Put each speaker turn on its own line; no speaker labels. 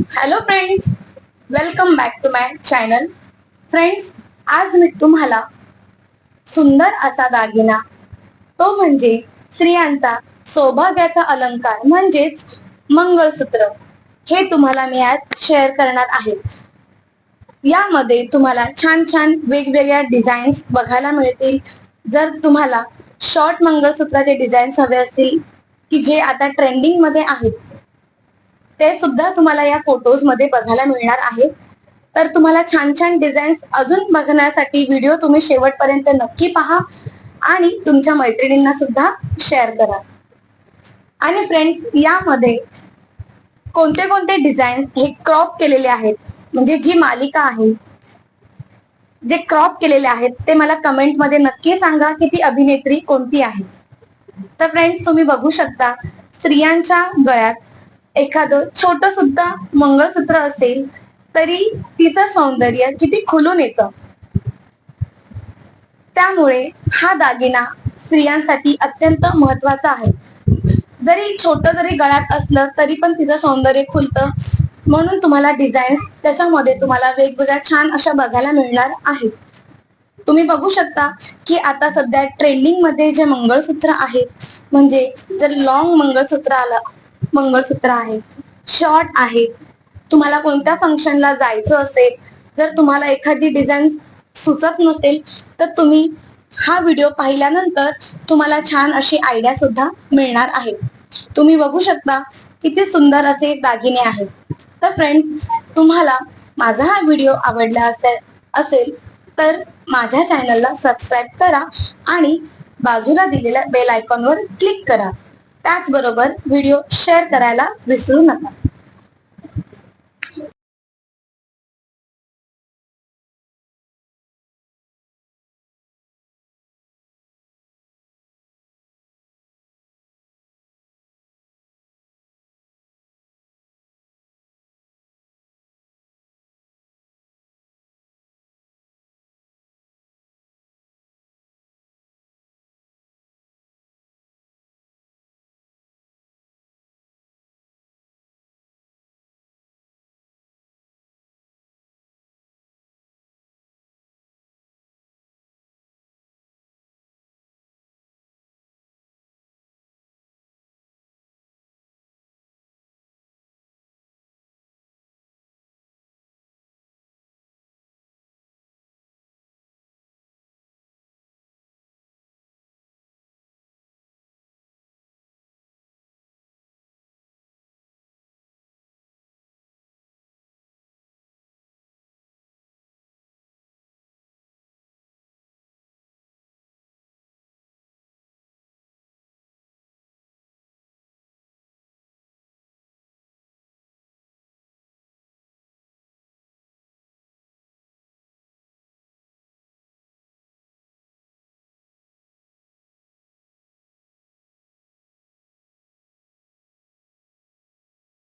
Hello friends welcome back to my channel friends आज मी तुम्हाला सुंदर असा दागिना तो म्हणजे स्त्रियांचा सौभाग्याचा अलंकार म्हणजेच मंगळसूत्र. हे तुम्हाला मी आज शेअर करणार आहे. यामध्ये तुम्हाला छान छान वेगवेगळ्या डिझाईन्स बघायला मिळतील. जर तुम्हाला शॉर्ट मंगळसूत्राचे डिझाईन्स हवे असतील की जे आता ट्रेंडिंगमध्ये आहेत ते सुद्धा तुम्हाला या फोटोजमध्ये बघायला मिळणार आहे. तर तुम्हाला छान छान डिझाईन्स अजून बघण्यासाठी व्हिडिओ तुम्ही शेवटपर्यंत नक्की पहा आणि तुमच्या मैत्रिणींना सुद्धा शेअर करा. आणि फ्रेंड्स यामध्ये कोणते कोणते डिझाईन्स हे क्रॉप केलेले आहेत? म्हणजे जी मालिका आहे जे क्रॉप केलेले आहेत ते मला कमेंटमध्ये नक्की सांगा की ती अभिनेत्री कोणती आहे. तर फ्रेंड्स तुम्ही बघू शकता स्त्रियांच्या गळ्यात एखादं छोट सुद्धा मंगळसूत्र असेल तरी तिचं सौंदर्य किती खुलून येतं. त्यामुळे हा दागिना स्त्रियांसाठी अत्यंत महत्त्वाचा आहे. जरी छोट जरी गळ्यात असलं तरी पण तिचं सौंदर्य खुलतं. म्हणून तुम्हाला डिझाईन्स त्याच्यामध्ये तुम्हाला वेगवेगळ्या छान अशा बघायला मिळणार आहेत. तुम्ही बघू शकता की आता सध्या ट्रेंडिंगमध्ये जे मंगळसूत्र आहेत म्हणजे जर लॉंग मंगळसूत्र आलं मंगळसूत्र आहे शॉर्ट आहे तुम्हाला कोणत्या फंक्शनला जायचं असेल जर तुम्हाला एखादी डिझाईन सुचत नसेल तर तुम्ही हा व्हिडिओ पाहिल्यानंतर तुम्हाला छान अशी आयडिया सुद्धा मिळणार आहे. तुम्ही बघू शकता किती सुंदर असे दागिने आहेत. तर फ्रेंड्स तुम्हाला माझा हा व्हिडिओ आवडला असेल असेल तर माझ्या चॅनलला सबस्क्राईब करा आणि बाजूला दिलेल्या बेल आयकॉनवर क्लिक करा. त्याचबरोबर व्हिडिओ शेअर करायला विसरू नका.